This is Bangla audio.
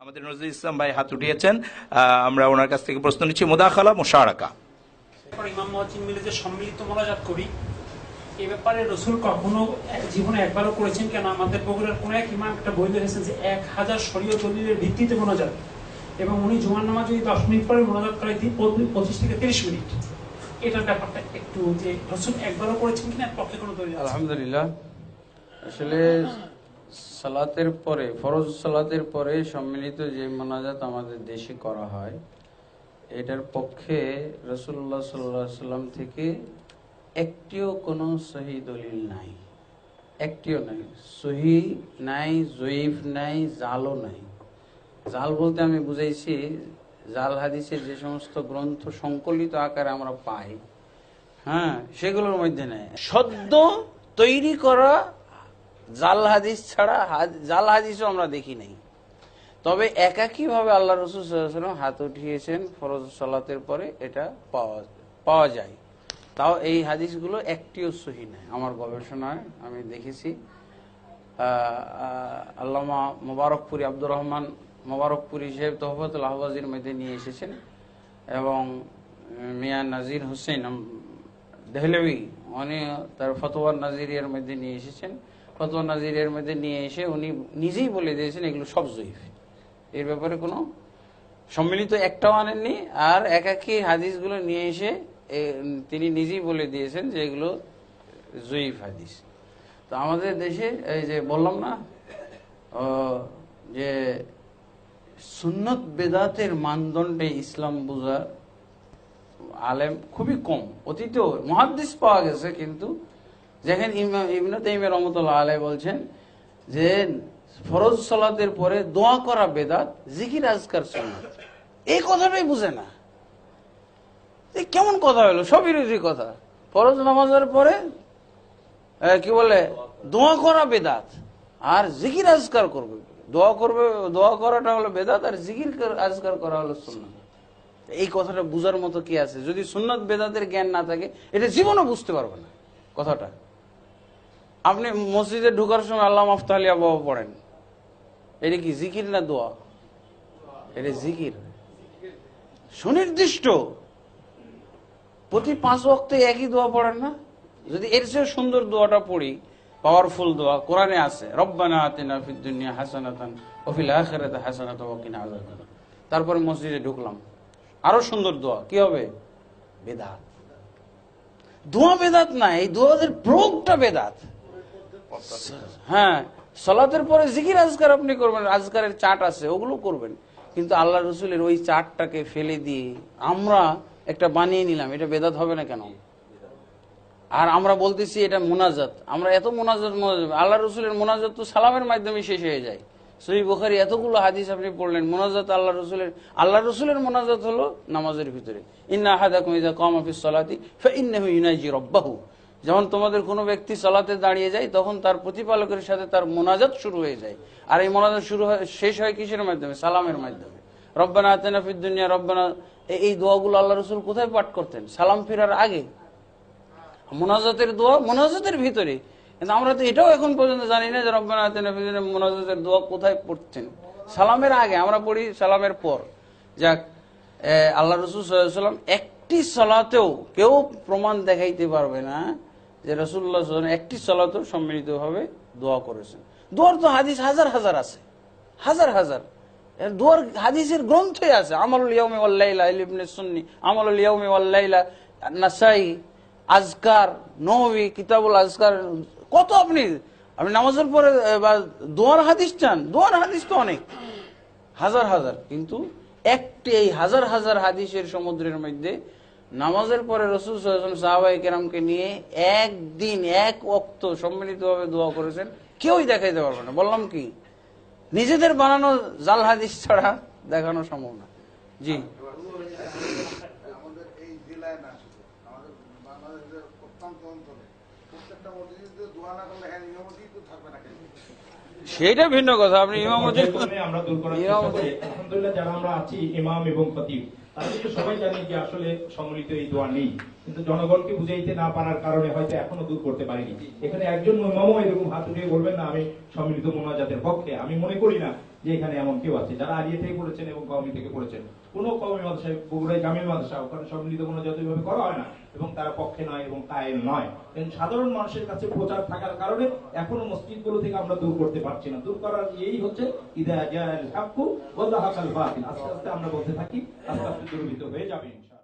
আমাদের নজরুল ইসলাম ভাই হাত উঠিয়েছেন। আহ, আমরা ওনার কাছ থেকে প্রশ্ন নিচ্ছি মোদাখালা মোশারাকা। ইমাম মহাজিন মিলে যে সম্মিলিত মোনাজাত করি এ ব্যাপারে রসুল কখনো জীবনে একবারও করেছেন কেন? আমাদের বগুড়ার কোন এক ইমাম একটা বই লিখেছেন যে এক হাজার শরীয় দলিলের ভিত্তিতে মোনাজাত। এবং উনি জুমার নামাজ যদি দশ মিনিট পরে মোনাজাত দিই পঁচিশ- পঁচিশ থেকে তিরিশ মিনিট। এটার ব্যাপারটা একটু যে রসুল একবারও করেছেন কিনা পক্ষে কোনো দলিল আলহামদুলিল্লাহ। আসলে সালাতের পরে, ফরজ সালাতের পরে সম্মিলিত যে মোনাজাত আমাদের দেশে করা হয়, এটার পক্ষে রসুল্লাহ সাল্লাহ সাল্লাম থেকে একটিও কোনো সহি দলিল নাই। একটিও নাই। সহি নাই, জয়ীফ নাই, জালও নাই। জাল বলতে আমি বুঝাইছি, জাল হাদিসের যে সমস্ত গ্রন্থ সংকলিত আকারে আমরা পাই হ্যাঁ সেগুলোর মধ্যে নেই। সদ্য তৈরি করা জাল হাদিস ছাড়া জাল হাদিসও আমরা দেখি নাই। তবে একাকী ভাবে আল্লাহ রসুল হাত উঠিয়েছেন ফরজ সালাতের পরে এটা পাওয়া পাওয়া যায়। তাও এই হাদিসগুলো একটিও সহি নাই। আমার গবেষণায় আমি দেখেছি আল্লামা মোবারকপুরি আব্দুর রহমান মোবারকপুরি সাহেব তহফতুল আহবাজির মধ্যে নিয়ে এসেছেন এবং মিয়া নাজির হোসেন দেহলেবি, উনি তার ফতোয়ার নাজিরিয়ার মধ্যে নিয়ে এসেছেন। ফতোয়া নাজিরিয়ার মধ্যে নিয়ে এসে উনি নিজেই বলে দিয়েছেন, এগুলো সব জয়ীফ। এর ব্যাপারে কোনো সম্মিলিত একটাও আনেননি, আর একাকি হাদিসগুলো নিয়ে এসে তিনি নিজেই বলে দিয়েছেন যে এগুলো জয়ীফ হাদিস। তো আমাদের দেশে, এই যে বললাম না যে সুন্নত বেদাতের মানদণ্ডে ইসলাম বোঝার আলেম খুবই কম। অতীতেও মহাদ্দিস পাওয়া গেছে, কিন্তু যেখানে ইবনে তাইমিয়া রহমতুল্লাহ আলাই বলছেন যে ফরজ সালাতের পরে দোয়া করা বেদাত, জিকির, আজকার সুন্নাত। এই কথাটাই বুঝে না। কেমন কথা হলো? সব বিরোধী কথা। ফরজ নামাজের পরে কি বলে? দোয়া করা বেদাত আর জিকির, আজকার করবে। দোয়া করবে, দোয়া করাটা হলো বেদাত আর জিকির, আজকার করা হলো সুন্নাত। এই কথাটা বুঝার মতো কি আছে? যদি সুন্নত বেদাতের জ্ঞান না থাকে, এটা জীবনও বুঝতে পারবে না কথাটা। আপনি মসজিদে ঢুকার সময় আল্লাহ মাফতালিয়া বাবা পড়েন। এটা কি জিকির না দোয়া? এটা জিকির। সুনির্দিষ্ট। প্রতি পাঁচ ওয়াক্তে একই দোয়া পড়েন না? যদি এর চেয়ে সুন্দর দোয়াটা পড়ি পাওয়ারফুল দোয়া, কোরআনে আছে, রব্বানা আতিনা ফিদ দুনিয়া হাসানাতান ওয়া ফিল আখিরাতি হাসানাতান ওয়া কিনা তারপরে মসজিদে ঢুকলাম। আরও সুন্দর দোয়া, কি হবে? বেদাত। দোয়া বেদাত না, এই দোয়াদের প্রয়োগটা বেদাত। হ্যাঁ সলাতের পরে জিকির আজকার আপনি করবেন, আজকারের চাট আছে, ওগুলো করবেন। কিন্তু আল্লাহ রসুলের ওই চাটটাকে ফেলে দিয়ে আমরা একটা বানিয়ে নিলাম, এটা বেদাত হবে না কেন? আর আমরা বলতেছি এটা মোনাজাত। আমরা এত মোনাজাত আল্লাহ রসুলের মোনাজাত তো সালামের মাধ্যমে শেষ হয়ে যায়। সহি বুখারি এতগুলো হাদিস আপনি পড়লেন, মোনাজাত আল্লাহ রসুলের আল্লাহ রসুলের মোনাজাত হলো নামাজের ভিতরে। ইন্না আহাদাকুম ইযা কামা ফিস সালাতি ফাইন্নাহু ইউনাজি রাব্বাহু। যখন তোমাদের কোনো ব্যক্তি সালাতে দাঁড়িয়ে যায়, তখন তার প্রতিপালকের সাথে তার মোনাজাত শুরু হয়ে যায়। আর এই মোনাজাত শুরু হয়, শেষ হয় কিসের মাধ্যমে? সালামের মাধ্যমে। রব্বানা আতেনা দুনিয়া, রব্বানা এই দোয়াগুলো আল্লাহ রসুল কোথায় পাঠ করতেন? সালাম ফেরার আগে? মোনাজাতের দোয়া মোনাজাতের ভিতরে। কিন্তু আমরা তো এটাও এখন পর্যন্ত জানি না যে রব্বানা আতিনা মোনাজাতের দোয়া কোথায় পড়তেন। সালামের আগে, আমরা পড়ি সালামের পর। যাক আল্লাহ রসুল সাল্লাম একটি সালাতেও কেউ প্রমাণ দেখাইতে পারবে না। যে রসুল্লাহ একটি সালাতেও সম্মিলিতভাবে দোয়া করেছেন। দোয়ার তো হাদিস হাজার হাজার আছে। হাজার হাজার। দোয়ার হাদিসের গ্রন্থই আছে, আমলুল ইয়াউমি ওয়াল্লাইলা ইবনে সুন্নি, আমলুল নাসাই, আজকার, নবী, কিতাবুল আজকার, কত আপনি আপনি নামাজের পরে বা দোয়ার হাদিস চান, দোয়ার হাদিস তো অনেক। হাজার হাজার, কিন্তু একটি এই হাজার হাজার হাদিসের সমুদ্রের মধ্যে নামাজের পরে রসুল সাহাবাই কেরামকে নিয়ে একদিন এক অক্ত সম্মিলিতভাবে দোয়া করেছেন। কেউই দেখাইতে পারবে না। বললাম কি নিজেদের বানানো জাল হাদিস ছাড়া দেখানো সম্ভব না। জি। আমাদের এই জেলায় না শুধু আমাদের বাংলাদেশের প্রত্যন্ত অঞ্চলে প্রত্যেকটা মসজিদে দোয়া না করলে হ্যাঁ নিয়মতি তো থাকবে না কেন? সেটা ভিন্ন কথা। আপনি ইমামতি পর্যায়ক্রমে আমরা দূর করার চেষ্টা ইমামতি আলহামদুলিল্লাহ যারা আমরা আছি ইমাম এবং খতিব তাদেরকে সবাই জানে যে আসলে সম্মিলিত এই দোয়া নেই, কিন্তু জনগণকে বুঝাইতে না পারার কারণে হয়তো এখনও দূর করতে পারিনি। এখানে একজন ইমামও এরকম হাত উঠিয়ে বলবেন, না, আমি সম্মিলিত মোনাজাতের পক্ষে, আমি মনে করি না যে এখানে এমন কেউ আছে, যারা আলিয়া থেকে পড়েছেন এবং কওমি থেকে পড়েছেন। কোন কওমি মাদ্রাসায়, বগুড়ায় জামিল মাদ্রাসা, ওখানে সম্মিলিত মোনাজাত এভাবে করা হয় না এবং তারা পক্ষে নয় এবং কায়েম নয়। কিন্তু সাধারণ মানুষের কাছে প্রচার থাকার কারণে এখনও মসজিদগুলো থেকে আমরা দূর করতে পারছি না। দূর করার এই হচ্ছে, ইদা জাল হাক্কু ওয়া যাহাকাল বাতিল। আস্তে আস্তে আমরা বলতে থাকি, আস্তে আস্তে দূরীভূত হয়ে যাবে ইনশাআল্লাহ।